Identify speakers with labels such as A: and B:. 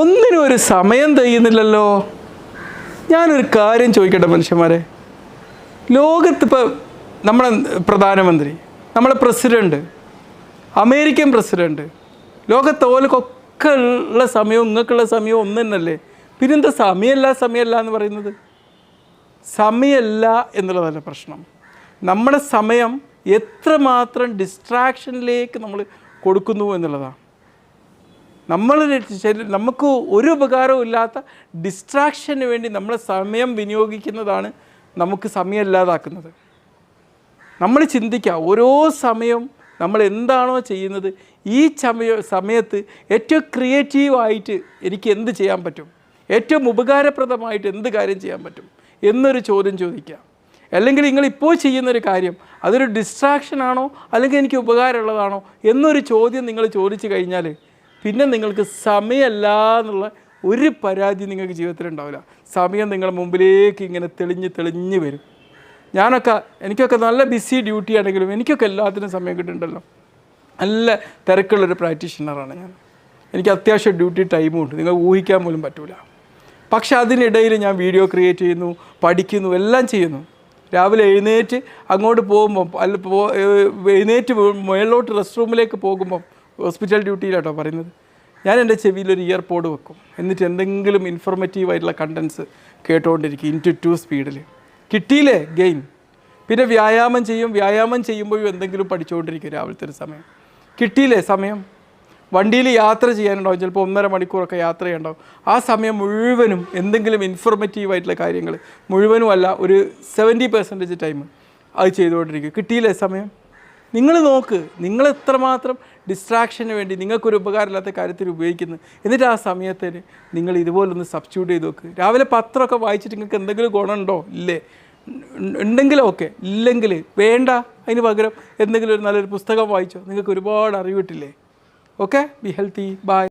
A: ഒന്നിനും ഒരു സമയം തെയ്യുന്നില്ലല്ലോ. ഞാനൊരു കാര്യം ചോദിക്കട്ടെ മനുഷ്യന്മാരെ. ലോകത്തിപ്പോൾ നമ്മളെ പ്രധാനമന്ത്രി നമ്മളെ പ്രസിഡന്റ് അമേരിക്കൻ പ്രസിഡന്റ് ലോകത്ത് ഓലക്കൊക്കെ ഉള്ള സമയവും നിങ്ങൾക്കുള്ള സമയവും ഒന്നു തന്നെയല്ലേ പിന്നെന്താ സമയമല്ല സമയമല്ല എന്ന് പറയുന്നത്? സമയമല്ല എന്നുള്ളതല്ല പ്രശ്നം. നമ്മുടെ സമയം എത്രമാത്രം ഡിസ്ട്രാക്ഷനിലേക്ക് നമ്മൾ കൊടുക്കുന്നു എന്നുള്ളതാണ്. നമ്മൾ നമുക്ക് ഒരു ഉപകാരവും ഇല്ലാത്ത ഡിസ്ട്രാക്ഷന് വേണ്ടി നമ്മളെ സമയം വിനിയോഗിക്കുന്നതാണ് നമുക്ക് സമയം ഇല്ലാതാക്കുന്നത്. നമ്മൾ ചിന്തിക്കുക ഓരോ സമയവും നമ്മൾ എന്താണോ ചെയ്യുന്നത് ഈ സമയ സമയത്ത് ഏറ്റവും ക്രിയേറ്റീവായിട്ട് എനിക്ക് എന്ത് ചെയ്യാൻ പറ്റും? ഏറ്റവും ഉപകാരപ്രദമായിട്ട് എന്ത് കാര്യം ചെയ്യാൻ പറ്റും? എന്നൊരു ചോദ്യം ചോദിക്കുക അല്ലെങ്കിൽ നിങ്ങൾ ഇപ്പോൾ ചെയ്യുന്നൊരു കാര്യം അതൊരു ഡിസ്ട്രാക്ഷനാണോ അല്ലെങ്കിൽ എനിക്ക് ഉപകാരമുള്ളതാണോ? എന്നൊരു ചോദ്യം നിങ്ങൾ ചോദിച്ചു കഴിഞ്ഞാൽ പിന്നെ നിങ്ങൾക്ക് സമയമല്ല എന്നുള്ള ഒരു പരാതി നിങ്ങൾക്ക് ജീവിതത്തിൽ ഉണ്ടാവില്ല. സമയം നിങ്ങളുടെ മുമ്പിലേക്ക് ഇങ്ങനെ തെളിഞ്ഞ് തെളിഞ്ഞ് വരും. ഞാനൊക്കെ എനിക്കൊക്കെ നല്ല ബിസി ഡ്യൂട്ടി ആണെങ്കിലും എനിക്കൊക്കെ എല്ലാത്തിനും സമയം കിട്ടുന്നുണ്ടല്ലോ. നല്ല തിരക്കുള്ളൊരു പ്രാക്ടീഷണറാണ് ഞാൻ. എനിക്ക് അത്യാവശ്യം ഡ്യൂട്ടി ടൈമും ഉണ്ട്. നിങ്ങൾ ഊഹിക്കാൻ പോലും പറ്റൂല. പക്ഷെ അതിനിടയിൽ ഞാൻ വീഡിയോ ക്രിയേറ്റ് ചെയ്യുന്നു പഠിക്കുന്നു എല്ലാം ചെയ്യുന്നു. രാവിലെ എഴുന്നേറ്റ് അങ്ങോട്ട് പോകുമ്പം അല്ല പോ എഴുന്നേറ്റ് മേളോട്ട് റെസ്റ്റ് റൂമിലേക്ക് പോകുമ്പം ഹോസ്പിറ്റൽ ഡ്യൂട്ടിയിലാട്ടോ പറയുന്നത്. ഞാൻ എന്റെ ചെവിയിൽ ഒരു ഇയർപോഡ് വെക്കും. എന്നിട്ട് എന്തെങ്കിലും ഇൻഫോർമേറ്റീവ് ആയിട്ടുള്ള കണ്ടൻസ് കേട്ടുകൊണ്ടിരിക്കും ഇന്റു ടു സ്പീഡിൽ കിട്ടിയില്ലേ? ഗെയിൻ പിന്നെ വ്യായാമം ചെയ്യും. വ്യായാമം ചെയ്യുമ്പോഴും എന്തെങ്കിലും പഠിച്ചുകൊണ്ടിരിക്കും രാവിലത്തെ ഒരു സമയം. കിട്ടിയില്ലേ സമയം? വണ്ടിയിൽ യാത്ര ചെയ്യാനുണ്ടാവും. ചിലപ്പോൾ ഒന്നര മണിക്കൂറൊക്കെ യാത്ര ചെയ്യണ്ടാവും ആ സമയം മുഴുവനും എന്തെങ്കിലും ഇൻഫോർമേറ്റീവ് ആയിട്ടുള്ള കാര്യങ്ങൾ മുഴുവനും അല്ല ഒരു സെവന്റി പെർസെന്റേജ് ടൈം അത് ചെയ്തുകൊണ്ടിരിക്കും. കിട്ടിയില്ലേ സമയം? നിങ്ങൾ നോക്ക് നിങ്ങൾ എത്രമാത്രം ഡിസ്ട്രാക്ഷന് വേണ്ടി നിങ്ങൾക്കൊരു ഉപകാരമില്ലാത്ത കാര്യത്തിൽ ഉപയോഗിക്കുന്നു. എന്നിട്ട് ആ സമയത്തിന് നിങ്ങൾ ഇതുപോലൊന്ന് സബ്സ്റ്റിറ്റ്യൂട്ട് ചെയ്ത് നോക്ക്. രാവിലെ പത്രമൊക്കെ വായിച്ചിട്ട് നിങ്ങൾക്ക് എന്തെങ്കിലും ഗുണമുണ്ടോ? ഇല്ലേ. ഉണ്ടെങ്കിലും ഓക്കെ ഇല്ലെങ്കിൽ വേണ്ട. അതിന് പകരം എന്തെങ്കിലും ഒരു നല്ലൊരു പുസ്തകം വായിച്ചോ. നിങ്ങൾക്ക് ഒരുപാട് അറിവിട്ടില്ലേ ഓക്കെ ബി ഹെൽത്തി ബൈ